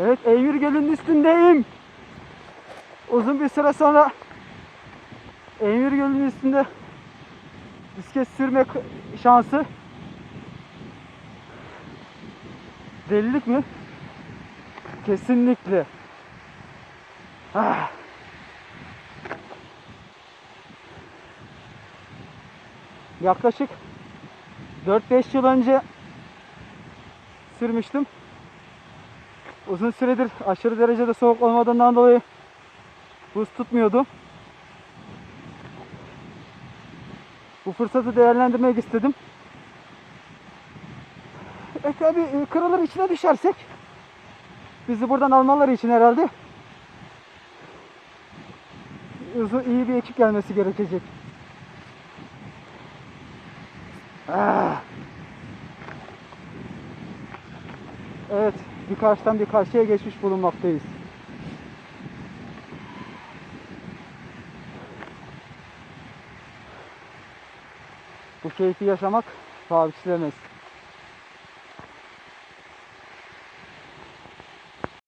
Evet Eymir Gölü'nün üstündeyim. Uzun bir süre sonra Eymir Gölü'nün üstünde bisiklet sürme k- şansı. Delilik mi? Kesinlikle. Ah. Yaklaşık 4-5 yıl önce sürmüştüm. Uzun süredir aşırı derecede soğuk olmadığından dolayı buz tutmuyordu. Bu fırsatı değerlendirmek istedim. E tabi e, kırılır içine düşersek bizi buradan almaları için herhalde uzun iyi bir ekip gelmesi gerekecek. Ah. Evet, bir karşıdan bir karşıya geçmiş bulunmaktayız. Bu keyfi yaşamak paha biçilemez.